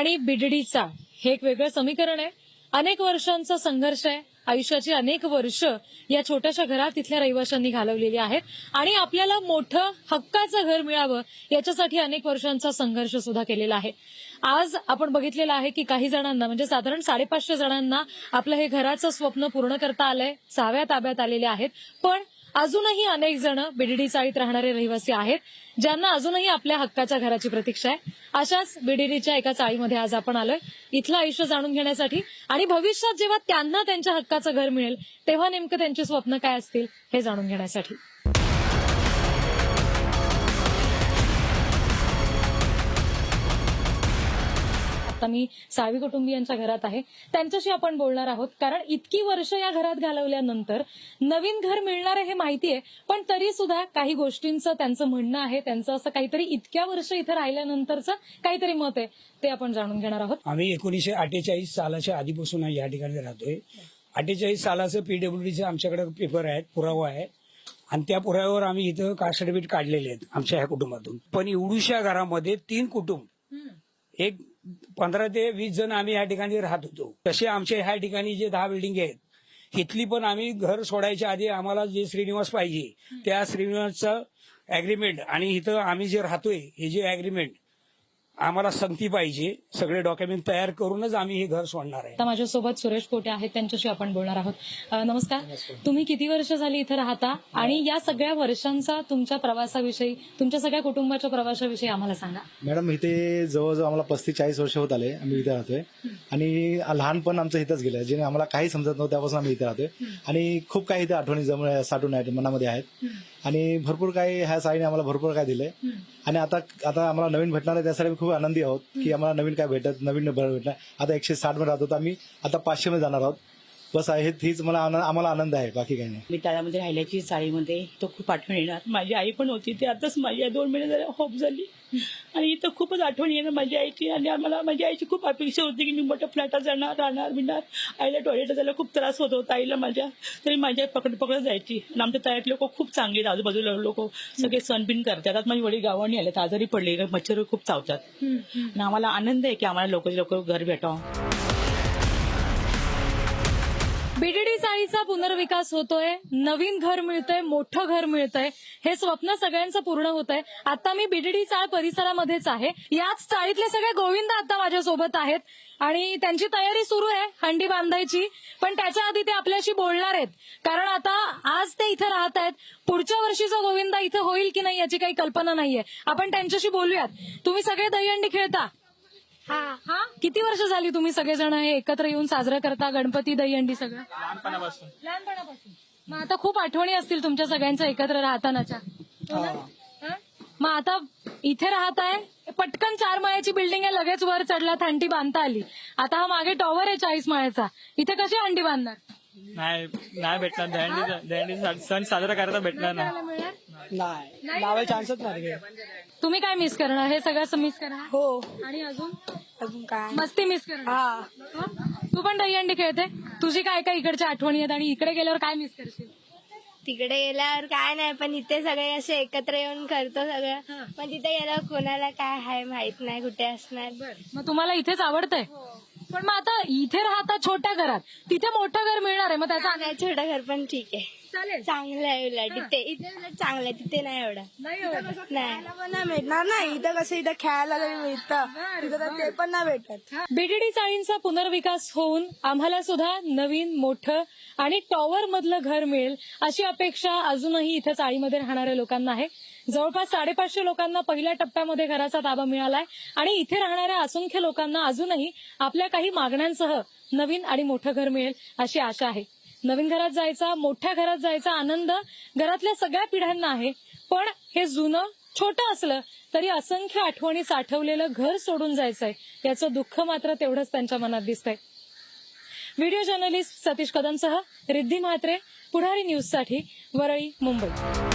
आणि बिडडीचा हे एक वेगळं समीकरण आहे. अनेक वर्षांचा संघर्ष आहे. आयुष्याची अनेक वर्ष या छोट्याशा घरात तिथल्या रहिवाशांनी घालवलेली आहेत. आणि आपल्याला मोठं हक्काचं घर मिळावं याच्यासाठी अनेक वर्षांचा संघर्ष सुद्धा केलेला आहे. आज आपण बघितलेलं आहे की काही जणांना म्हणजे साधारण साडेपाचशे जणांना आपलं हे घराचं स्वप्न पूर्ण करता आलंय. सहाव्या ताब्यात आलेले आहेत. पण अजूनही अनेक जण बीडीडी चाळीत राहणारे रहिवासी आहेत ज्यांना अजूनही आपल्या हक्काच्या घराची प्रतीक्षा आहे. अशाच बीडीडीच्या एका चाळीमध्ये आज आपण आलोय. इथलं आयुष्य जाणून घेण्यासाठी आणि भविष्यात जेव्हा त्यांना त्यांच्या हक्काचं घर मिळेल तेव्हा नेमकं त्यांची स्वप्न काय असतील हे जाणून घेण्यासाठी. आता मी साळवी कुटुंबियांच्या घरात आहे. त्यांच्याशी आपण बोलणार आहोत. कारण इतकी वर्ष या घरात घालवल्यानंतर नवीन घर मिळणार आहे हे माहिती आहे पण तरी सुद्धा काही गोष्टींचं त्यांचं म्हणणं आहे. त्यांचं असं काहीतरी इतक्या वर्ष इथं राहिल्यानंतरचं काहीतरी मत आहे. ते आपण जाणून घेणार आहोत. आम्ही एकोणीसशे अठ्ठेचाळीस सालाच्या आधीपासून या ठिकाणी राहतोय. अठ्ठेचाळीस सालाचं पीडब्ल्यूडीचे आमच्याकडे पेपर आहेत पुरावा आहे. आणि त्या पुराव्यावर आम्ही इथं कास्ट सर्टिफिकेट काढलेले आहेत आमच्या ह्या कुटुंबातून. पण एवढूशा घरामध्ये तीन कुटुंब. एक पंधरा ते वीस जण आम्ही या ठिकाणी राहत होतो. तसे आमच्या ह्या ठिकाणी जे दहा बिल्डिंग आहेत इथली पण आम्ही घर सोडायच्या आधी आम्हाला जे श्रीनिवास पाहिजे त्या श्रीनिवासचं अग्रीमेंट आणि इथं आम्ही जे राहतोय हे जे अग्रीमेंट आम्हाला संगती पाहिजे. सगळे डॉक्युमेंट तयार करूनच आम्ही हे घर सोडणार आहे. आता माझ्यासोबत सुरेश कोटे आहेत त्यांच्याशी आपण बोलणार आहोत. अ, नमस्कार. तुम्ही किती वर्ष झाली इथं राहता? आणि या सगळ्या वर्षांचा तुमच्या प्रवासाविषयी तुमच्या सगळ्या कुटुंबाच्या प्रवासाविषयी आम्हाला सांगा. मॅडम इथे जवळजवळ आम्हाला पस्तीस चाळीस वर्ष होत आले. आम्ही इथे राहतोय. आणि लहानपण आमचं इथंच गेलं. जेणे आम्हाला काही समजत नव्हतं त्यापासून आम्ही इथे राहतोय. आणि खूप काही इथे आठवणी जम साठून आहेत मनामध्ये आहेत. आणि भरपूर काही ह्या साईने आम्हाला भरपूर काय दिलंय. आणि आता आता आम्हाला नवीन भेटणार आहे त्यासाठी खूप आनंदी आहोत की आम्हाला नवीन काय भेटत नवीन भेटणार. आता एकशे साठमध्ये राहतो आम्ही आता पाचशे मध्ये जाणार आहोत. बस आहे हीच मला आनंद- आम्हाला आनंद आहे बाकी काही नाही. मी तळ्यामध्ये राहिल्याची चाळीमध्ये तो खूप आठवण येणार. माझी आई पण होती ती आताच माझी आई दोन महिने झाले हॉप झाली. आणि इथं खूपच आठवण येणार माझी आईची. आणि आम्हाला माझी आईची खूप अपेक्षा होती की मी मोठ्या फ्लॅटात जाणार राहणार बिणार. आईला टॉयलेट जायला खूप त्रास होत होता आईला माझ्या. तरी माझी आई पकड पकड जायची. आणि आमच्या तळ्यात लोक खूप चांगले आहेत, आजूबाजूला लोक सगळे सण बिन करतात. आता माझी वडील गावाने आले आजारी पडले मच्छर खूप चावतात. आणि आम्हाला आनंद आहे की आम्हाला लोक लोक घर भेटावं. बीडीडी चाळीचा पुनर्विकास होतोय नवीन घर मिळतंय मोठं घर मिळतंय. हे स्वप्न सगळ्यांचं पूर्ण होत आहे आता मी बीडीडी चाळ परिसरामध्येच आहे. याच चाळीतले सगळे गोविंद आता माझ्यासोबत आहेत. आणि त्यांची तयारी सुरू आहे हंडी बांधायची. पण त्याच्या आधी ते आपल्याशी बोलणार आहेत. कारण आता आज ते इथं राहत आहेत. पुढच्या वर्षीचा गोविंदा इथं होईल की नाही याची काही कल्पना नाहीये. आपण त्यांच्याशी बोलूयात. तुम्ही सगळे दहीहंडी खेळता. किती वर्ष झाली तुम्ही सगळेजण हे एकत्र येऊन साजरं करता? गणपती दहीहंडी सगळं? लहानपणापासून. लहानपणापासून. मग आता खूप आठवणी असतील तुमच्या सगळ्यांच्या एकत्र राहतानाच्या. हो ना? हा? मग आता इथे राहताय? पटकन चार माळ्याची बिल्डिंग आहे लगेच वर चढला हंडी बांधता आली. आता हा मागे टॉवर आहे चाळीस माळ्याचा. इथे कशी हंडी बांधणार? नाही नाही भेटणार. दहंडी दहंडी सण साजरा करायला भेटणार नाही. नाही लावायला चान्सच नाही तुम्ही काय मिस करणार? हे सगळं मिस करणार हो. आणि अजून? अजून काय? मस्ती मिस करणार हा हं? तू पण दहीहंडी खेळते? तुझी काय काय इकडच्या आठवणी आहेत आणि इकडे गेल्यावर काय मिस करशील? तिकडे गेल्यावर काय नाही पण इथे सगळे असे एकत्र येऊन करतो सगळं. पण तिथे गेल्यावर कोणाला काय आहे माहीत नाही कुठे असणार. मग तुम्हाला इथेच आवडतंय? पण मग आता इथे राहता छोट्या घरात. तिथे मोठं घर मिळणार आहे मग त्याचा छोटं घर पण ठीक आहे. चालेल. चांगलं आहे उलट. इथे इथे उलट चांगलं आहे तिथे नाही एवढं. नाही एवढं. नाही पण नाही भेटणार नाही इथं कसं इथं खेळायला मिळतं. तर ते पण नाही भेटत. बीडीडी चाळींचा पुनर्विकास होऊन आम्हाला सुद्धा नवीन मोठं आणि टॉवर मधलं घर मिळेल अशी अपेक्षा अजूनही इथं चाळीमध्ये राहणाऱ्या लोकांना आहे. जवळपास साडेपाचशे लोकांना पहिल्या टप्प्यामध्ये घराचा ताबा मिळालाय आणि इथे राहणाऱ्या असंख्य लोकांना अजूनही आपल्या काही मागण्यांसह नवीन आणि मोठं घर मिळेल अशी आशा आहे. नवीन घरात जायचा मोठ्या घरात जायचा आनंद घरातल्या सगळ्या पिढ्यांना आहे. पण हे जुनं छोटं असलं तरी असंख्य आठवणी साठवलेलं घर सोडून जायचंय. याचं दुःख मात्र तेवढंच त्यांच्या मनात दिसतंय. व्हिडिओ जर्नलिस्ट सतीश कदमसह रिद्धी म्हात्रे पुढारी न्यूजसाठी वरळी मुंबई.